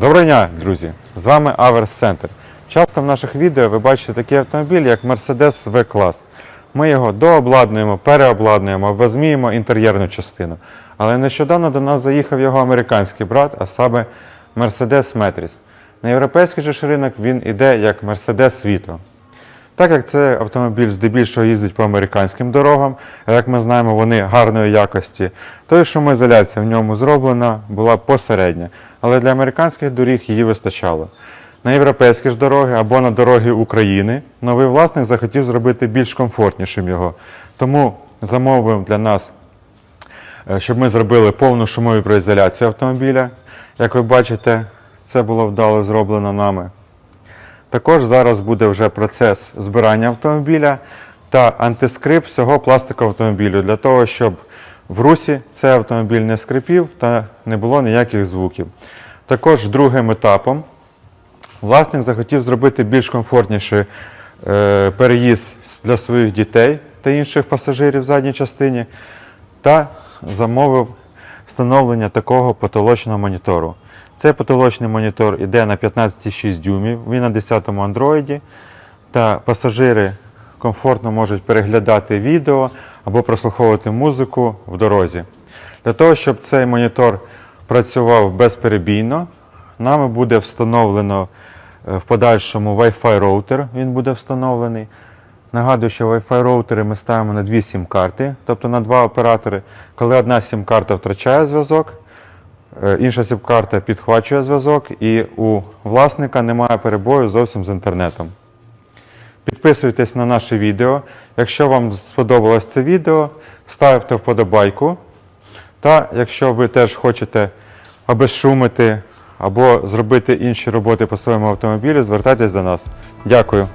Доброго дня, друзі! З вами Аверс Center. Часто в наших відео ви бачите такий автомобіль, як Mercedes V-Class. Ми його дообладнуємо, переобладнуємо, або зміємо інтер'єрну частину. Але нещодавно до нас заїхав його американський брат, а саме Mercedes Metris. На європейський же ж ринок він іде як Mercedes Vito. Так як це автомобіль здебільшого їздить по американським дорогам, а як ми знаємо, вони гарної якості, то і шумоізоляція в ньому зроблена була посередня. Але для американських доріг її вистачало. На європейські ж дороги або на дороги України новий власник захотів зробити більш комфортнішим його. Тому замовив для нас, е, щоб ми зробили повну шумову проізоляцію автомобіля. Як ви бачите, це було вдало зроблено нами. Також зараз буде вже процес збирання автомобіля та антискрип всього пластикового автомобілю для того, щоб в русі цей автомобіль не скрипів та не було ніяких звуків. Також другим етапом власник захотів зробити більш комфортніший е, переїзд для своїх дітей та інших пасажирів в задній частині та замовив встановлення такого потолочного монітору. Цей потолочний монітор йде на 15,6 дюймів, він на 10-му андроїді, та пасажири комфортно можуть переглядати відео або прослуховувати музику в дорозі. Для того, щоб цей монітор працював безперебійно, нами буде встановлено е, в подальшому Wi-Fi роутер, він буде встановлений. Нагадую, що Wi-Fi роутери ми ставимо на дві сім-карти, тобто на два оператори. Коли одна сім-карта втрачає зв'язок, е, інша сім-карта підхвачує зв'язок, і у власника немає перебою зовсім з інтернетом. Підписуйтесь на наше відео. Якщо вам сподобалось це відео, ставте вподобайку. Та якщо ви теж хочете обезшумити або зробити інші роботи по своєму автомобілю, звертайтесь до нас. Дякую.